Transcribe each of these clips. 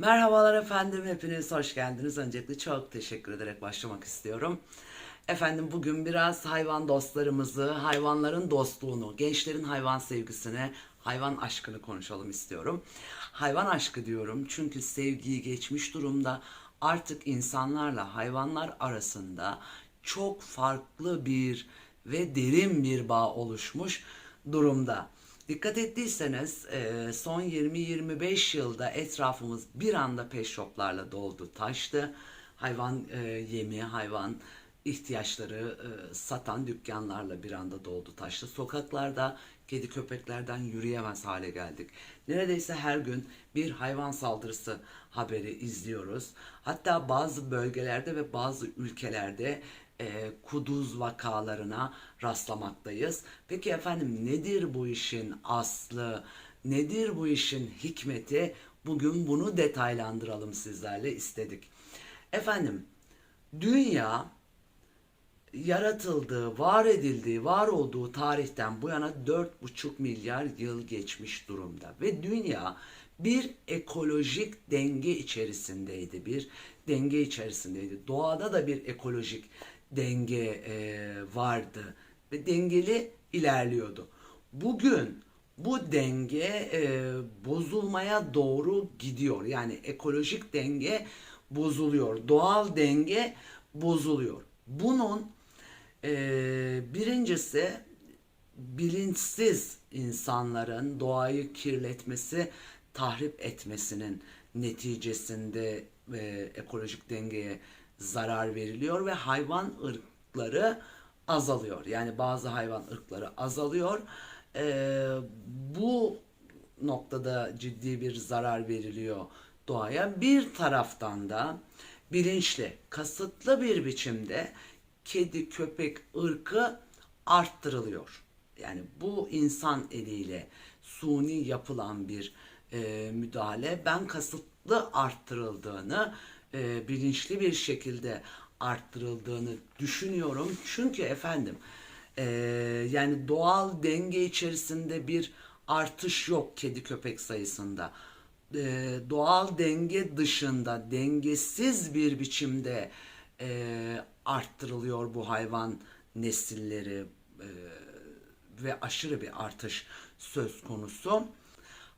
Merhabalar efendim, hepiniz hoş geldiniz. Öncelikle çok teşekkür ederek başlamak istiyorum. Efendim bugün biraz hayvan dostlarımızı, hayvanların dostluğunu, gençlerin hayvan sevgisini, hayvan aşkını konuşalım istiyorum. Hayvan aşkı diyorum çünkü sevgiyi geçmiş durumda artık insanlarla hayvanlar arasında çok farklı bir ve derin bir bağ oluşmuş durumda. Dikkat ettiyseniz son 20-25 yılda etrafımız bir anda pet shoplarla doldu, taştı. Hayvan yemi, hayvan ihtiyaçları satan dükkanlarla bir anda doldu, taştı. Sokaklarda kedi köpeklerden yürüyemez hale geldik. Neredeyse her gün bir hayvan saldırısı haberi izliyoruz. Hatta bazı bölgelerde ve bazı ülkelerde e, kuduz vakalarına rastlamaktayız. Peki efendim nedir bu işin aslı? Nedir bu işin hikmeti? Bugün bunu detaylandıralım sizlerle istedik. Efendim dünya yaratıldığı, var edildiği, var olduğu tarihten bu yana 4,5 milyar yıl geçmiş durumda. Ve dünya bir ekolojik denge içerisindeydi. Bir denge içerisindeydi. Doğada da bir ekolojik denge e, vardı. Ve dengeli ilerliyordu. Bugün bu denge e, bozulmaya doğru gidiyor. Yani ekolojik denge bozuluyor. Doğal denge bozuluyor. Bunun ee, birincisi bilinçsiz insanların doğayı kirletmesi, tahrip etmesinin neticesinde e, ekolojik dengeye zarar veriliyor ve hayvan ırkları azalıyor. Yani bazı hayvan ırkları azalıyor. Ee, bu noktada ciddi bir zarar veriliyor doğaya. Bir taraftan da bilinçli, kasıtlı bir biçimde kedi köpek ırkı arttırılıyor. Yani bu insan eliyle suni yapılan bir e, müdahale. Ben kasıtlı arttırıldığını, e, bilinçli bir şekilde arttırıldığını düşünüyorum. Çünkü efendim e, yani doğal denge içerisinde bir artış yok kedi köpek sayısında. E, doğal denge dışında dengesiz bir biçimde e, arttırılıyor bu hayvan nesilleri e, ve aşırı bir artış söz konusu.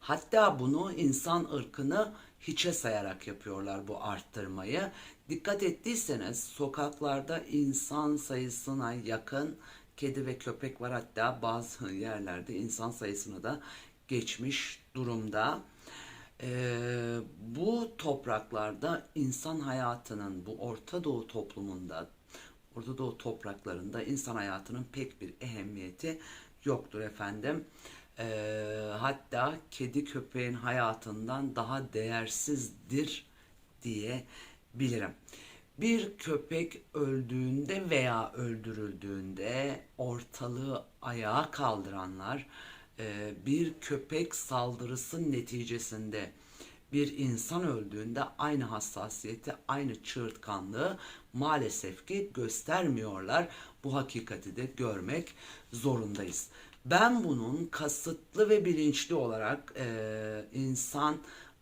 Hatta bunu insan ırkını hiçe sayarak yapıyorlar bu arttırmayı. Dikkat ettiyseniz sokaklarda insan sayısına yakın kedi ve köpek var. Hatta bazı yerlerde insan sayısını da geçmiş durumda. Ee, bu topraklarda insan hayatının bu Orta Doğu toplumunda, Orta Doğu topraklarında insan hayatının pek bir ehemmiyeti yoktur efendim. Ee, hatta kedi köpeğin hayatından daha değersizdir diyebilirim. Bir köpek öldüğünde veya öldürüldüğünde ortalığı ayağa kaldıranlar e, bir köpek saldırısı neticesinde bir insan öldüğünde aynı hassasiyeti, aynı çığırtkanlığı maalesef ki göstermiyorlar. Bu hakikati de görmek zorundayız. Ben bunun kasıtlı ve bilinçli olarak e, insan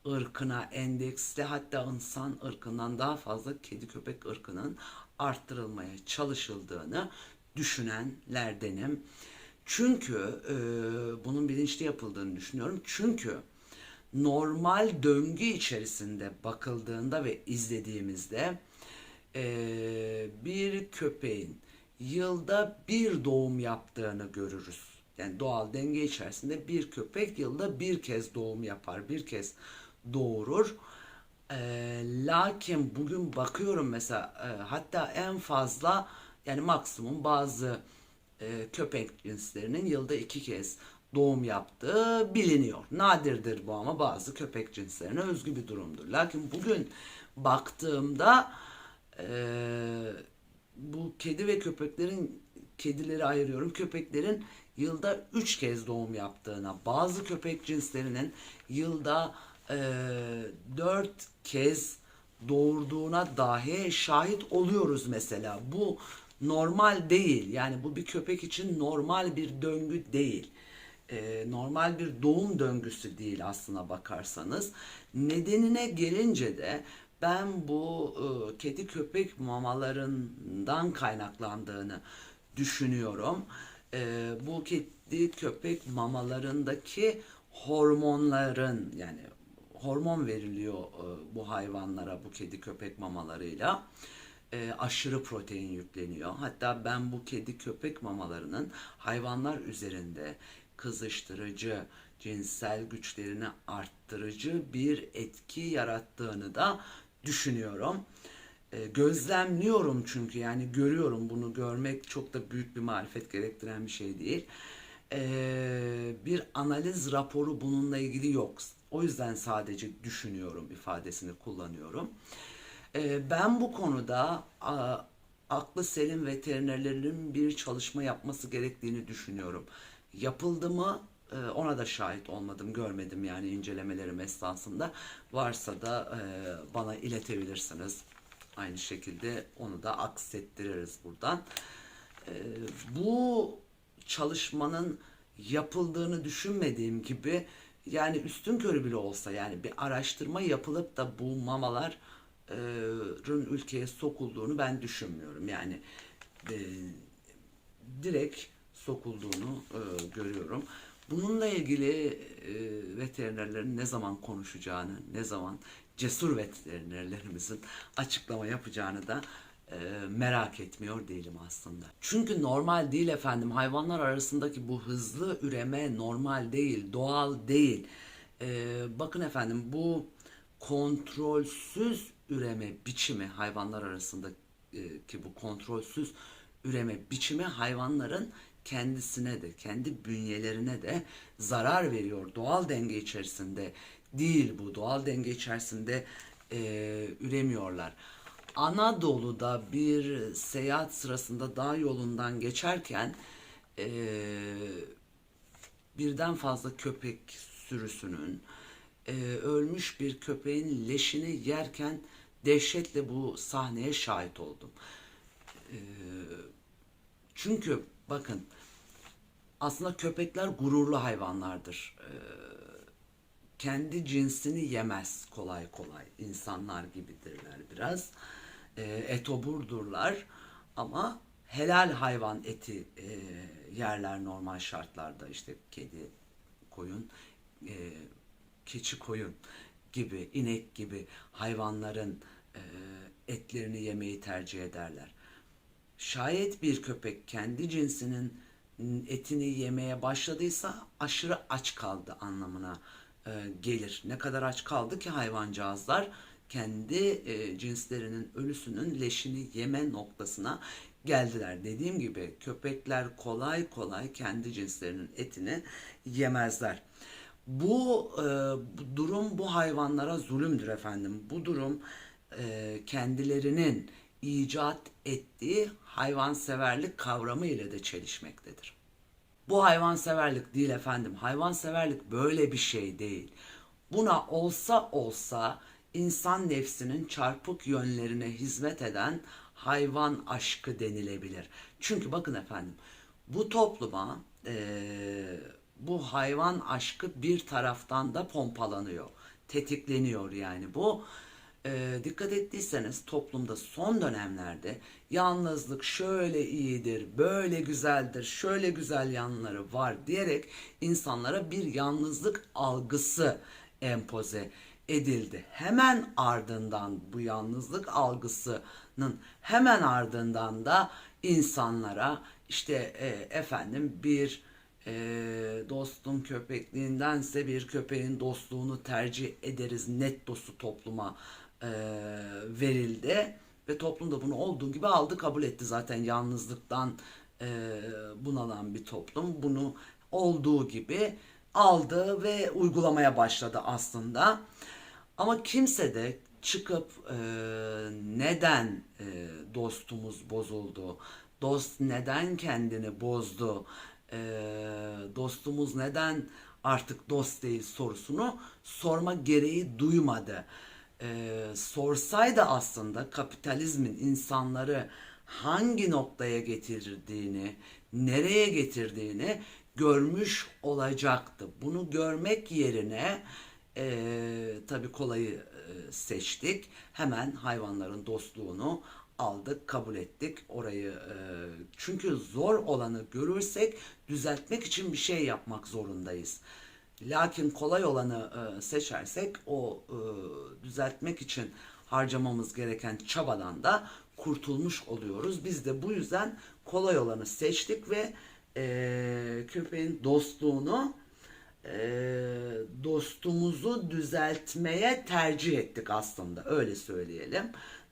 ırkına endeksli hatta insan ırkından daha fazla kedi köpek ırkının arttırılmaya çalışıldığını düşünenlerdenim. Çünkü e, bunun bilinçli yapıldığını düşünüyorum. Çünkü normal döngü içerisinde bakıldığında ve izlediğimizde e, bir köpeğin yılda bir doğum yaptığını görürüz. Yani doğal denge içerisinde bir köpek yılda bir kez doğum yapar, bir kez doğurur. E, lakin bugün bakıyorum mesela e, hatta en fazla yani maksimum bazı e, köpek cinslerinin yılda iki kez doğum yaptığı biliniyor. Nadirdir bu ama bazı köpek cinslerine özgü bir durumdur. Lakin bugün baktığımda e, bu kedi ve köpeklerin kedileri ayırıyorum. Köpeklerin yılda üç kez doğum yaptığına, bazı köpek cinslerinin yılda e, dört kez doğurduğuna dahi şahit oluyoruz mesela. Bu normal değil. Yani bu bir köpek için normal bir döngü değil. e, normal bir doğum döngüsü değil aslına bakarsanız. Nedenine gelince de ben bu e, kedi köpek mamalarından kaynaklandığını düşünüyorum. E, bu kedi köpek mamalarındaki hormonların yani hormon veriliyor e, bu hayvanlara bu kedi köpek mamalarıyla e, aşırı protein yükleniyor. Hatta ben bu kedi köpek mamalarının hayvanlar üzerinde kızıştırıcı, cinsel güçlerini arttırıcı bir etki yarattığını da düşünüyorum. E, gözlemliyorum çünkü yani görüyorum bunu görmek çok da büyük bir marifet gerektiren bir şey değil. E, bir analiz raporu bununla ilgili yok. O yüzden sadece düşünüyorum ifadesini kullanıyorum. E, ben bu konuda a, aklı selim veterinerlerin bir çalışma yapması gerektiğini düşünüyorum. Yapıldı mı ona da şahit olmadım, görmedim yani incelemelerim esnasında. Varsa da bana iletebilirsiniz. Aynı şekilde onu da aksettiririz buradan. E, bu çalışmanın yapıldığını düşünmediğim gibi yani üstün körü bile olsa yani bir araştırma yapılıp da bu mamaların ülkeye sokulduğunu ben düşünmüyorum. Yani e, direkt sokulduğunu e, görüyorum. Bununla ilgili e, veterinerlerin ne zaman konuşacağını, ne zaman cesur veterinerlerimizin açıklama yapacağını da e, merak etmiyor değilim aslında. Çünkü normal değil efendim. Hayvanlar arasındaki bu hızlı üreme normal değil, doğal değil. E, bakın efendim bu kontrolsüz üreme biçimi hayvanlar arasındaki bu kontrolsüz üreme biçimi hayvanların kendisine de kendi bünyelerine de zarar veriyor. Doğal denge içerisinde değil bu. Doğal denge içerisinde e, üremiyorlar. Anadolu'da bir seyahat sırasında dağ yolundan geçerken e, birden fazla köpek sürüsünün e, ölmüş bir köpeğin leşini yerken dehşetle bu sahneye şahit oldum. E, çünkü bakın aslında köpekler gururlu hayvanlardır. E, kendi cinsini yemez kolay kolay. İnsanlar gibidirler biraz. E, etoburdurlar ama helal hayvan eti e, yerler normal şartlarda işte kedi, koyun, e, keçi koyun gibi, inek gibi hayvanların e, etlerini yemeyi tercih ederler. Şayet bir köpek kendi cinsinin etini yemeye başladıysa aşırı aç kaldı anlamına e, gelir. Ne kadar aç kaldı ki hayvancağızlar kendi e, cinslerinin ölüsünün leşini yeme noktasına geldiler. Dediğim gibi köpekler kolay kolay kendi cinslerinin etini yemezler. Bu, e, bu durum bu hayvanlara zulümdür efendim. Bu durum kendilerinin icat ettiği hayvanseverlik kavramı ile de çelişmektedir. Bu hayvanseverlik değil efendim. Hayvanseverlik böyle bir şey değil. Buna olsa olsa insan nefsinin çarpık yönlerine hizmet eden hayvan aşkı denilebilir. Çünkü bakın efendim bu topluma eee, bu hayvan aşkı bir taraftan da pompalanıyor. Tetikleniyor yani bu. Eee, dikkat ettiyseniz toplumda son dönemlerde yalnızlık şöyle iyidir, böyle güzeldir, şöyle güzel yanları var diyerek insanlara bir yalnızlık algısı empoze edildi. Hemen ardından bu yalnızlık algısının hemen ardından da insanlara işte e, efendim bir e, dostun köpekliğindense bir köpeğin dostluğunu tercih ederiz net dostu topluma e, verildi ve toplum da bunu olduğu gibi aldı kabul etti zaten yalnızlıktan e, bunalan bir toplum bunu olduğu gibi aldı ve uygulamaya başladı aslında. Ama kimse de çıkıp e, neden e, dostumuz bozuldu, dost neden kendini bozdu, e, dostumuz neden artık dost değil sorusunu sorma gereği duymadı. E, sorsaydı aslında kapitalizmin insanları hangi noktaya getirdiğini, nereye getirdiğini görmüş olacaktı. Bunu görmek yerine e, tabii kolayı e, seçtik. Hemen hayvanların dostluğunu aldık, kabul ettik. Orayı e, çünkü zor olanı görürsek düzeltmek için bir şey yapmak zorundayız. Lakin kolay olanı e, seçersek o e, düzeltmek için harcamamız gereken çabadan da kurtulmuş oluyoruz. Biz de bu yüzden kolay olanı seçtik ve e, köpeğin dostluğunu e, dostumuzu düzeltmeye tercih ettik aslında öyle söyleyelim.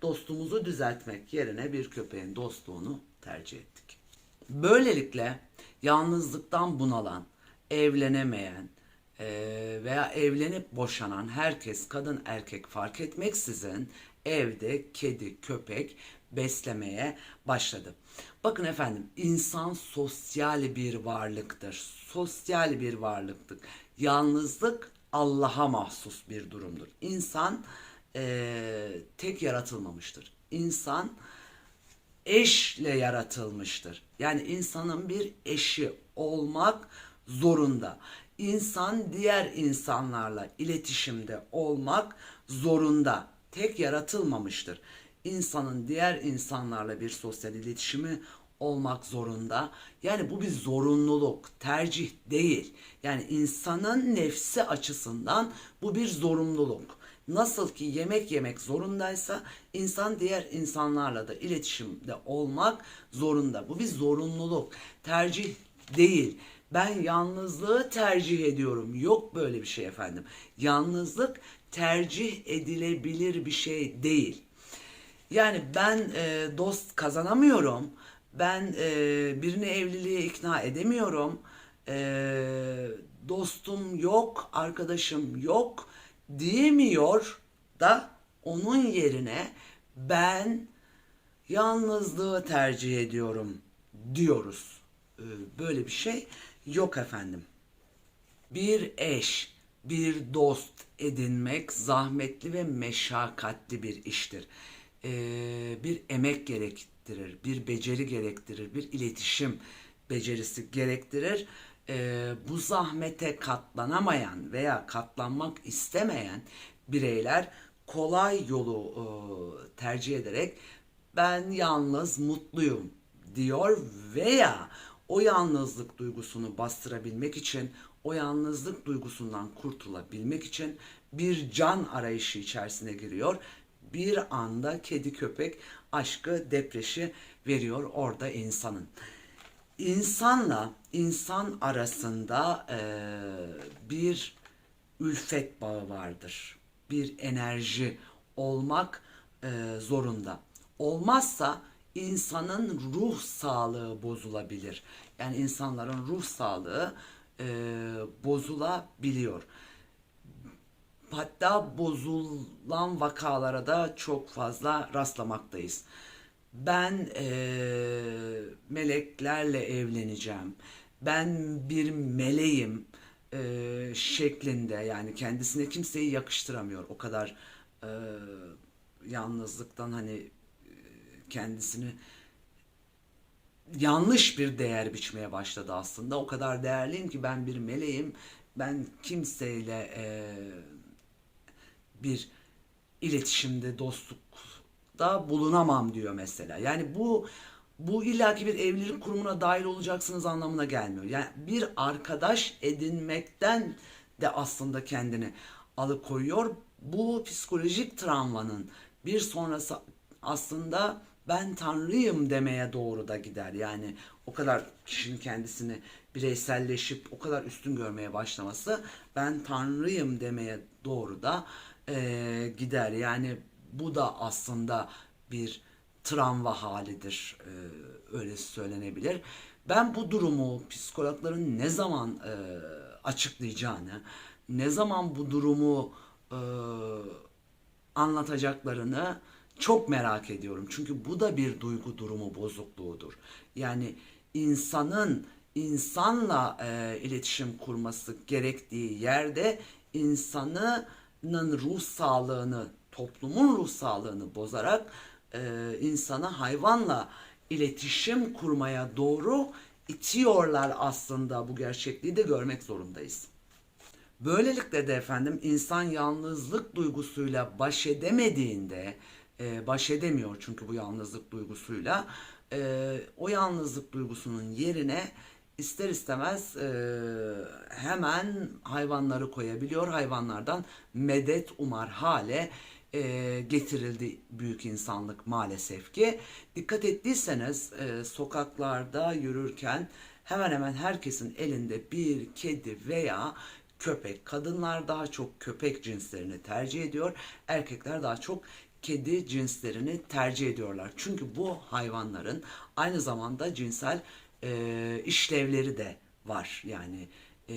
Dostumuzu düzeltmek yerine bir köpeğin dostluğunu tercih ettik. Böylelikle yalnızlıktan bunalan, evlenemeyen e, veya evlenip boşanan herkes kadın erkek fark etmeksizin evde kedi köpek beslemeye başladı. Bakın efendim insan sosyal bir varlıktır. Sosyal bir varlıktır. Yalnızlık Allah'a mahsus bir durumdur. İnsan eee, tek yaratılmamıştır. İnsan eşle yaratılmıştır. Yani insanın bir eşi olmak zorunda. İnsan diğer insanlarla iletişimde olmak zorunda. Tek yaratılmamıştır. İnsanın diğer insanlarla bir sosyal iletişimi olmak zorunda. Yani bu bir zorunluluk, tercih değil. Yani insanın nefsi açısından bu bir zorunluluk. Nasıl ki yemek yemek zorundaysa insan diğer insanlarla da iletişimde olmak zorunda. Bu bir zorunluluk, tercih değil. Ben yalnızlığı tercih ediyorum. Yok böyle bir şey efendim. Yalnızlık tercih edilebilir bir şey değil. Yani ben e, dost kazanamıyorum. Ben e, birini evliliğe ikna edemiyorum. E, dostum yok, arkadaşım yok diyemiyor da onun yerine ben yalnızlığı tercih ediyorum diyoruz. E, böyle bir şey yok efendim. Bir eş, bir dost edinmek zahmetli ve meşakkatli bir iştir. Ee, bir emek gerektirir, bir beceri gerektirir, bir iletişim becerisi gerektirir. Ee, bu zahmete katlanamayan veya katlanmak istemeyen bireyler kolay yolu e, tercih ederek ben yalnız mutluyum diyor veya o yalnızlık duygusunu bastırabilmek için, o yalnızlık duygusundan kurtulabilmek için bir can arayışı içerisine giriyor. Bir anda kedi köpek aşkı depreşi veriyor orada insanın. İnsanla insan arasında eee, bir ülfet bağı vardır. Bir enerji olmak eee, zorunda. Olmazsa insanın ruh sağlığı bozulabilir. Yani insanların ruh sağlığı eee, bozulabiliyor. Hatta bozulan vakalara da çok fazla rastlamaktayız. Ben eee, meleklerle evleneceğim. Ben bir meleğim eee, şeklinde yani kendisine kimseyi yakıştıramıyor. O kadar eee, yalnızlıktan hani kendisini yanlış bir değer biçmeye başladı aslında. O kadar değerliyim ki ben bir meleğim. Ben kimseyle eee, bir iletişimde, dostlukta bulunamam diyor mesela. Yani bu bu illaki bir evlilik kurumuna dahil olacaksınız anlamına gelmiyor. Yani bir arkadaş edinmekten de aslında kendini alıkoyuyor. Bu psikolojik travmanın bir sonrası aslında ben tanrıyım demeye doğru da gider. Yani o kadar kişinin kendisini bireyselleşip o kadar üstün görmeye başlaması ben tanrıyım demeye doğru da eee, gider. Yani bu da aslında bir travma halidir. Eee, öyle söylenebilir. Ben bu durumu psikologların ne zaman eee, açıklayacağını, ne zaman bu durumu eee, anlatacaklarını çok merak ediyorum. Çünkü bu da bir duygu durumu bozukluğudur. Yani insanın insanla e, iletişim kurması gerektiği yerde insanının ruh sağlığını, toplumun ruh sağlığını bozarak e, insana hayvanla iletişim kurmaya doğru itiyorlar aslında bu gerçekliği de görmek zorundayız. Böylelikle de efendim insan yalnızlık duygusuyla baş edemediğinde, e, baş edemiyor çünkü bu yalnızlık duygusuyla, e, o yalnızlık duygusunun yerine ister istemez e, hemen hayvanları koyabiliyor. Hayvanlardan medet umar hale getirildi büyük insanlık maalesef ki. Dikkat ettiyseniz sokaklarda yürürken hemen hemen herkesin elinde bir kedi veya köpek. Kadınlar daha çok köpek cinslerini tercih ediyor. Erkekler daha çok kedi cinslerini tercih ediyorlar. Çünkü bu hayvanların aynı zamanda cinsel e, işlevleri de var. Yani e,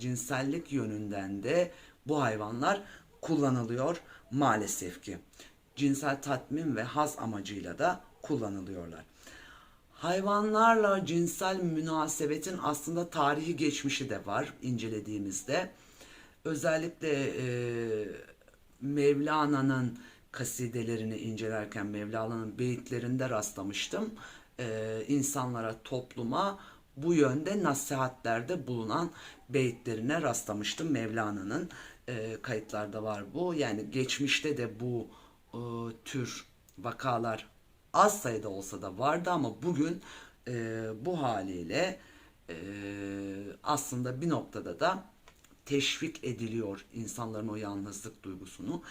cinsellik yönünden de bu hayvanlar kullanılıyor maalesef ki. Cinsel tatmin ve haz amacıyla da kullanılıyorlar. Hayvanlarla cinsel münasebetin aslında tarihi geçmişi de var incelediğimizde. Özellikle e, Mevlana'nın kasidelerini incelerken Mevlana'nın beyitlerinde rastlamıştım. E, insanlara, topluma bu yönde nasihatlerde bulunan beyitlerine rastlamıştım Mevlana'nın. E, kayıtlarda var bu. Yani geçmişte de bu e, tür vakalar az sayıda olsa da vardı ama bugün e, bu haliyle e, aslında bir noktada da teşvik ediliyor insanların o yalnızlık duygusunu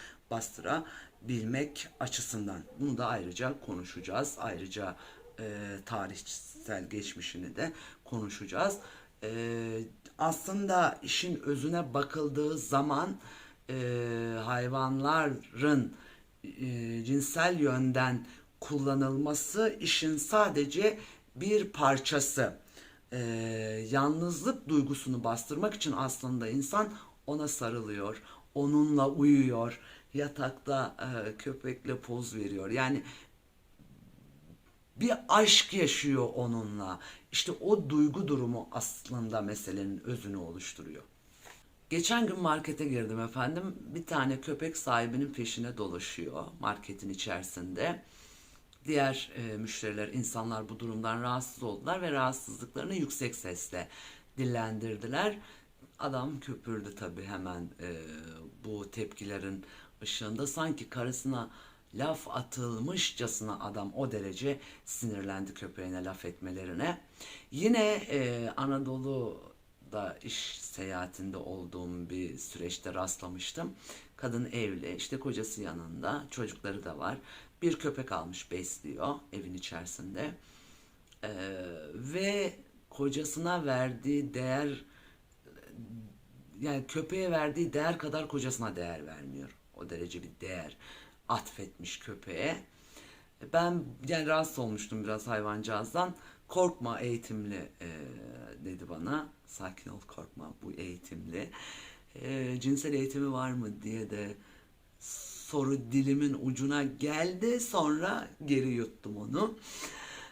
bastırabilmek açısından. Bunu da ayrıca konuşacağız. Ayrıca e, tarihsel geçmişini de konuşacağız. E, aslında işin özüne bakıldığı zaman e, hayvanların e, cinsel yönden kullanılması işin sadece bir parçası. Ee, yalnızlık duygusunu bastırmak için aslında insan ona sarılıyor, onunla uyuyor, yatakta e, köpekle poz veriyor. Yani bir aşk yaşıyor onunla. İşte o duygu durumu aslında meselenin özünü oluşturuyor. Geçen gün markete girdim efendim. Bir tane köpek sahibinin peşine dolaşıyor marketin içerisinde. Diğer e, müşteriler, insanlar bu durumdan rahatsız oldular ve rahatsızlıklarını yüksek sesle dillendirdiler. Adam köpürdü tabii hemen e, bu tepkilerin ışığında. Sanki karısına laf atılmışçasına adam o derece sinirlendi köpeğine laf etmelerine. Yine e, Anadolu'da iş seyahatinde olduğum bir süreçte rastlamıştım. Kadın evli, işte kocası yanında, çocukları da var. Bir köpek almış besliyor evin içerisinde. Ee, ve kocasına verdiği değer yani köpeğe verdiği değer kadar kocasına değer vermiyor. O derece bir değer atfetmiş köpeğe. Ben yani rahatsız olmuştum biraz hayvancağızdan. Korkma eğitimli e, dedi bana. Sakin ol korkma bu eğitimli. E, cinsel eğitimi var mı diye de soru dilimin ucuna geldi. Sonra geri yuttum onu.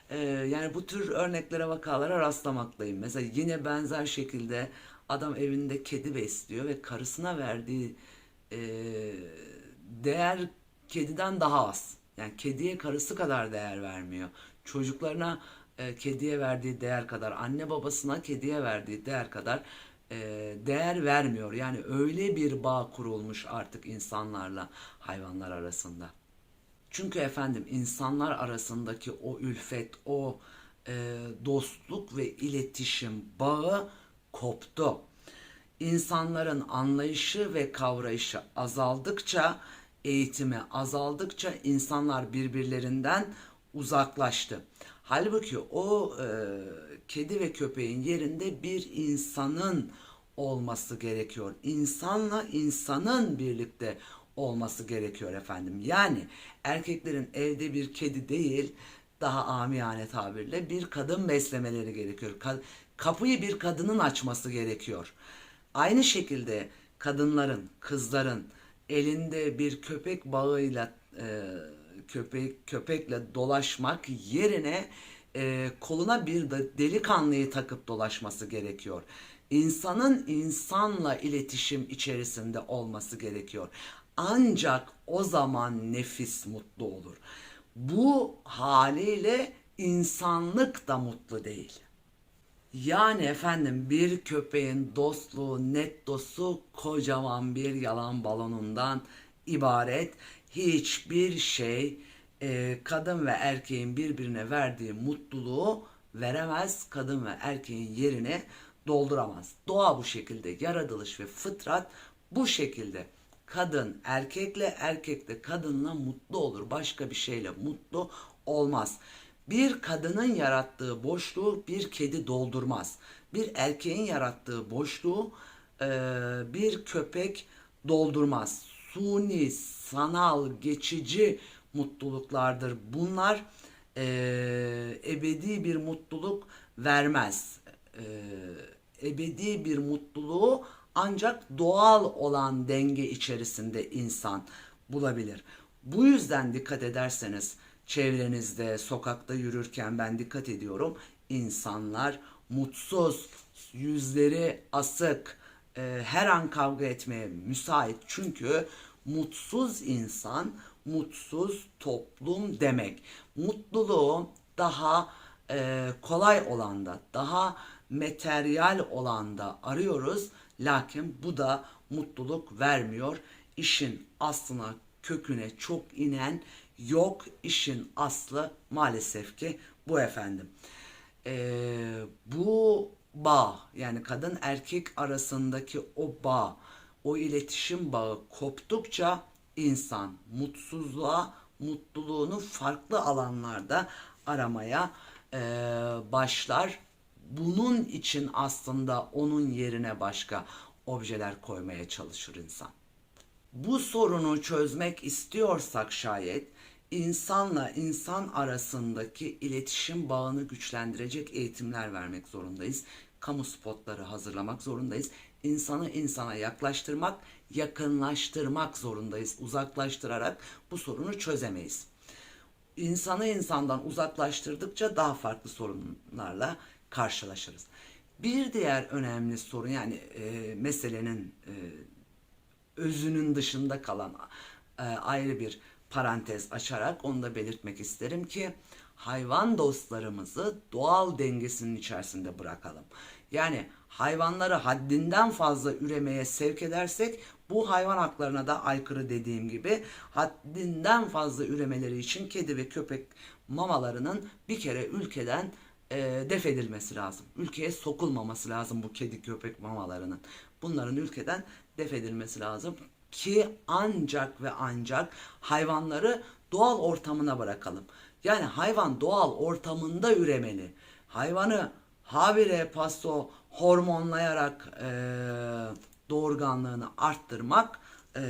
E, yani bu tür örneklere vakalara rastlamaktayım. Mesela yine benzer şekilde adam evinde kedi besliyor ve karısına verdiği e, değer kediden daha az. Yani kediye karısı kadar değer vermiyor. Çocuklarına e, kediye verdiği değer kadar, anne babasına kediye verdiği değer kadar e, değer vermiyor. Yani öyle bir bağ kurulmuş artık insanlarla hayvanlar arasında. Çünkü efendim insanlar arasındaki o ülfet, o e, dostluk ve iletişim bağı koptu. İnsanların anlayışı ve kavrayışı azaldıkça, eğitimi azaldıkça insanlar birbirlerinden uzaklaştı. Halbuki o e, kedi ve köpeğin yerinde bir insanın olması gerekiyor. İnsanla insanın birlikte olması gerekiyor efendim. Yani erkeklerin evde bir kedi değil, daha amiyane tabirle bir kadın beslemeleri gerekiyor. Ka- kapıyı bir kadının açması gerekiyor. Aynı şekilde kadınların, kızların elinde bir köpek bağıyla e, köpek köpekle dolaşmak yerine e, koluna bir de delikanlıyı takıp dolaşması gerekiyor. İnsanın insanla iletişim içerisinde olması gerekiyor. Ancak o zaman nefis mutlu olur. Bu haliyle insanlık da mutlu değil. Yani efendim bir köpeğin dostluğu, net dostu kocaman bir yalan balonundan ibaret. Hiçbir şey e, kadın ve erkeğin birbirine verdiği mutluluğu veremez. Kadın ve erkeğin yerini dolduramaz. Doğa bu şekilde, yaratılış ve fıtrat bu şekilde. Kadın erkekle, erkek de kadınla mutlu olur. Başka bir şeyle mutlu olmaz. Bir kadının yarattığı boşluğu bir kedi doldurmaz. Bir erkeğin yarattığı boşluğu e, bir köpek doldurmaz. Suni, sanal, geçici mutluluklardır. Bunlar e, ebedi bir mutluluk vermez. E, ebedi bir mutluluğu ancak doğal olan denge içerisinde insan bulabilir. Bu yüzden dikkat ederseniz çevrenizde, sokakta yürürken ben dikkat ediyorum. İnsanlar mutsuz, yüzleri asık, e, her an kavga etmeye müsait. Çünkü mutsuz insan, mutsuz toplum demek. Mutluluğu daha e, kolay olanda, daha materyal olanda arıyoruz. Lakin bu da mutluluk vermiyor. İşin aslına, köküne çok inen yok. İşin aslı maalesef ki bu efendim. Ee, bu bağ yani kadın erkek arasındaki o bağ, o iletişim bağı koptukça insan mutsuzluğa, mutluluğunu farklı alanlarda aramaya e, başlar. Bunun için aslında onun yerine başka objeler koymaya çalışır insan. Bu sorunu çözmek istiyorsak şayet insanla insan arasındaki iletişim bağını güçlendirecek eğitimler vermek zorundayız. Kamu spotları hazırlamak zorundayız. İnsanı insana yaklaştırmak, yakınlaştırmak zorundayız. Uzaklaştırarak bu sorunu çözemeyiz. İnsanı insandan uzaklaştırdıkça daha farklı sorunlarla karşılaşırız. Bir diğer önemli sorun yani e, meselenin e, özünün dışında kalan e, ayrı bir parantez açarak onu da belirtmek isterim ki hayvan dostlarımızı doğal dengesinin içerisinde bırakalım. Yani hayvanları haddinden fazla üremeye sevk edersek bu hayvan haklarına da aykırı dediğim gibi haddinden fazla üremeleri için kedi ve köpek mamalarının bir kere ülkeden e, def edilmesi lazım. Ülkeye sokulmaması lazım bu kedi köpek mamalarının. Bunların ülkeden def edilmesi lazım ki ancak ve ancak hayvanları doğal ortamına bırakalım. Yani hayvan doğal ortamında üremeli. Hayvanı habire pasto hormonlayarak e, doğurganlığını arttırmak e,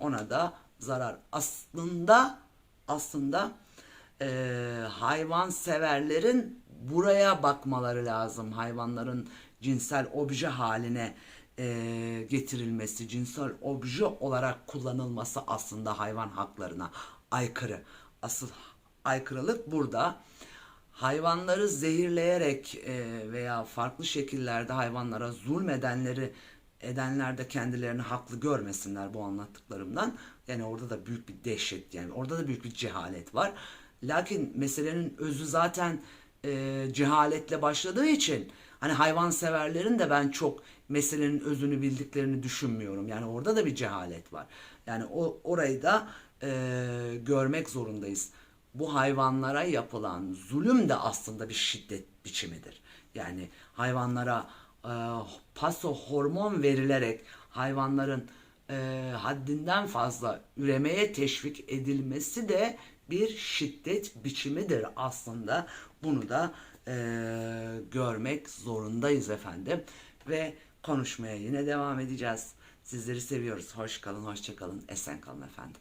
ona da zarar. Aslında aslında e, hayvan severlerin buraya bakmaları lazım. Hayvanların cinsel obje haline e, getirilmesi, cinsel obje olarak kullanılması aslında hayvan haklarına aykırı. Asıl aykırılık burada. Hayvanları zehirleyerek e, veya farklı şekillerde hayvanlara zulmedenleri edenler de kendilerini haklı görmesinler bu anlattıklarımdan. Yani orada da büyük bir dehşet yani orada da büyük bir cehalet var. Lakin meselenin özü zaten e, cehaletle başladığı için hani hayvan severlerin de ben çok meselenin özünü bildiklerini düşünmüyorum. Yani orada da bir cehalet var. Yani o orayı da e, görmek zorundayız. Bu hayvanlara yapılan zulüm de aslında bir şiddet biçimidir. Yani hayvanlara e, paso hormon verilerek hayvanların e, haddinden fazla üremeye teşvik edilmesi de bir şiddet biçimidir aslında. Bunu da e, görmek zorundayız efendim. Ve konuşmaya yine devam edeceğiz. Sizleri seviyoruz. Hoş kalın, hoşça kalın, esen kalın efendim.